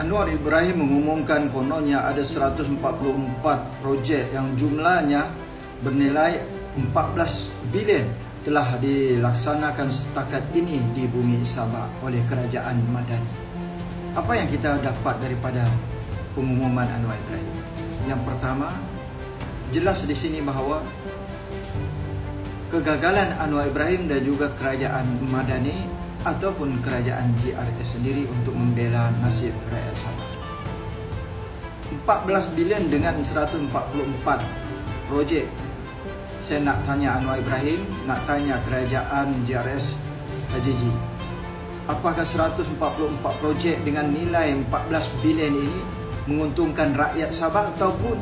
Anwar Ibrahim mengumumkan kononnya ada 144 projek yang jumlahnya bernilai 14 bilion telah dilaksanakan setakat ini di bumi Sabah oleh kerajaan Madani. Apa yang kita dapat daripada pengumuman Anwar Ibrahim? Yang pertama, jelas di sini bahawa kegagalan Anwar Ibrahim dan juga kerajaan Madani ataupun kerajaan GRS sendiri untuk membela nasib rakyat Sabah. 14 bilion dengan 144 projek. Saya nak tanya Anwar Ibrahim, nak tanya kerajaan GRS HJG. Apakah 144 projek dengan nilai 14 bilion ini menguntungkan rakyat Sabah ataupun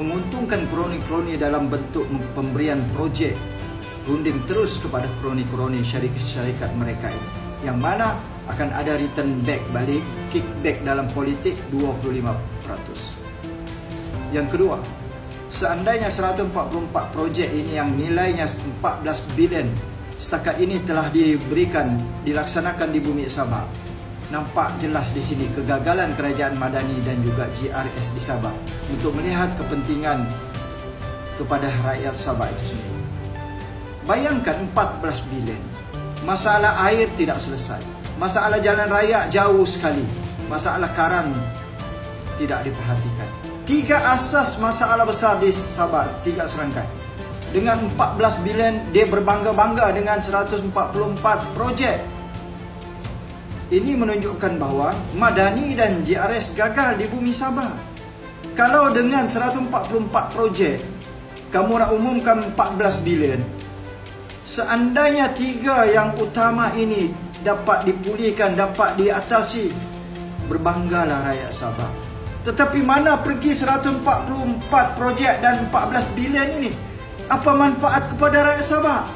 menguntungkan kroni-kroni dalam bentuk pemberian projek runding terus kepada kroni-kroni syarikat-syarikat mereka ini yang mana akan ada return back balik kickback dalam politik 25%. Yang kedua, seandainya 144 projek ini yang nilainya 14 bilion setakat ini telah diberikan dilaksanakan di bumi Sabah. Nampak jelas di sini kegagalan kerajaan Madani dan juga GRS di Sabah untuk melihat kepentingan kepada rakyat Sabah itu sendiri. Bayangkan 14 bilion. Masalah air tidak selesai. Masalah jalan raya jauh sekali. Masalah karan tidak diperhatikan. Tiga asas masalah besar di Sabah, tiga serangkai. Dengan 14 bilion, dia berbangga-bangga dengan 144 projek. Ini menunjukkan bahawa Madani dan JRS gagal di bumi Sabah. Kalau dengan 144 projek, kamu nak umumkan 14 bilion, Seandainya tiga yang utama ini dapat dipulihkan, dapat diatasi, berbanggalah rakyat Sabah. Tetapi mana pergi 144 projek dan 14 bilion ini? Apa manfaat kepada rakyat Sabah?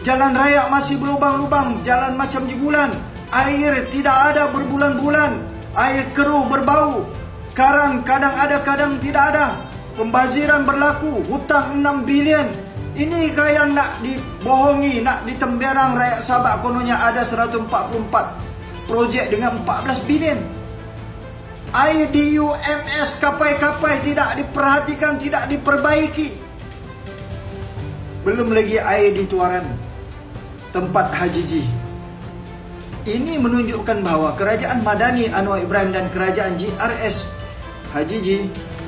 Jalan raya masih berlubang-lubang, jalan macam di bulan. Air tidak ada berbulan-bulan. Air keruh berbau. Karan kadang ada, kadang tidak ada. Pembaziran berlaku, hutang 6 bilion. Inikah yang nak dibohongi, nak ditemberang rakyat Sabah kononnya ada 144 projek dengan 14 bilion. IDUMS kapal-kapal tidak diperhatikan, tidak diperbaiki. Belum lagi air di Tuaran, tempat Haji Ji. Ini menunjukkan bahawa kerajaan Madani Anwar Ibrahim dan kerajaan GRS Haji Ji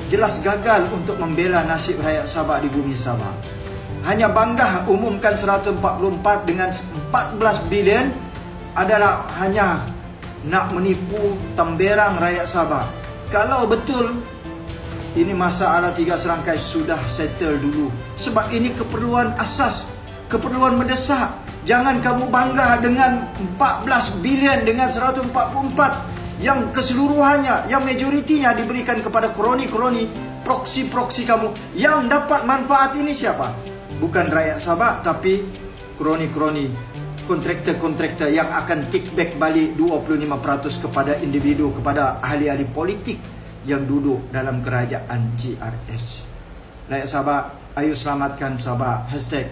jelas gagal untuk membela nasib rakyat Sabah di bumi Sabah hanya bangga umumkan 144 dengan 14 bilion adalah hanya nak menipu temberang rakyat Sabah. Kalau betul ini masalah tiga serangkai sudah settle dulu. Sebab ini keperluan asas, keperluan mendesak. Jangan kamu bangga dengan 14 bilion dengan 144 yang keseluruhannya, yang majoritinya diberikan kepada kroni-kroni, proksi-proksi kamu. Yang dapat manfaat ini siapa? Bukan rakyat Sabah tapi kroni-kroni kontraktor-kontraktor yang akan kickback balik 25% kepada individu kepada ahli-ahli politik yang duduk dalam kerajaan GRS. Rakyat Sabah, ayo selamatkan Sabah. Hashtag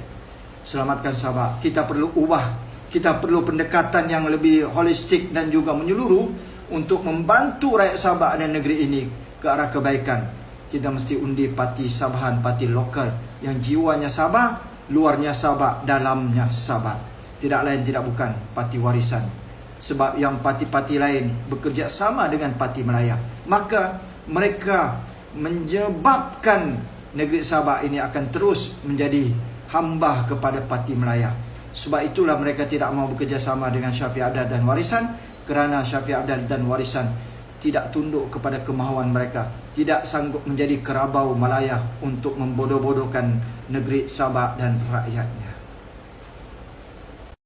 selamatkan Sabah. Kita perlu ubah. Kita perlu pendekatan yang lebih holistik dan juga menyeluruh untuk membantu rakyat Sabah dan negeri ini ke arah kebaikan kita mesti undi parti Sabahan, parti lokal yang jiwanya Sabah, luarnya Sabah, dalamnya Sabah. Tidak lain tidak bukan parti warisan. Sebab yang parti-parti lain bekerja sama dengan parti Melaya. Maka mereka menyebabkan negeri Sabah ini akan terus menjadi hamba kepada parti Melaya. Sebab itulah mereka tidak mau bekerja sama dengan Syafiq Abdal dan Warisan kerana Syafiq Abdal dan Warisan tidak tunduk kepada kemahuan mereka, tidak sanggup menjadi kerabau Malaya untuk membodoh-bodohkan negeri Sabah dan rakyatnya.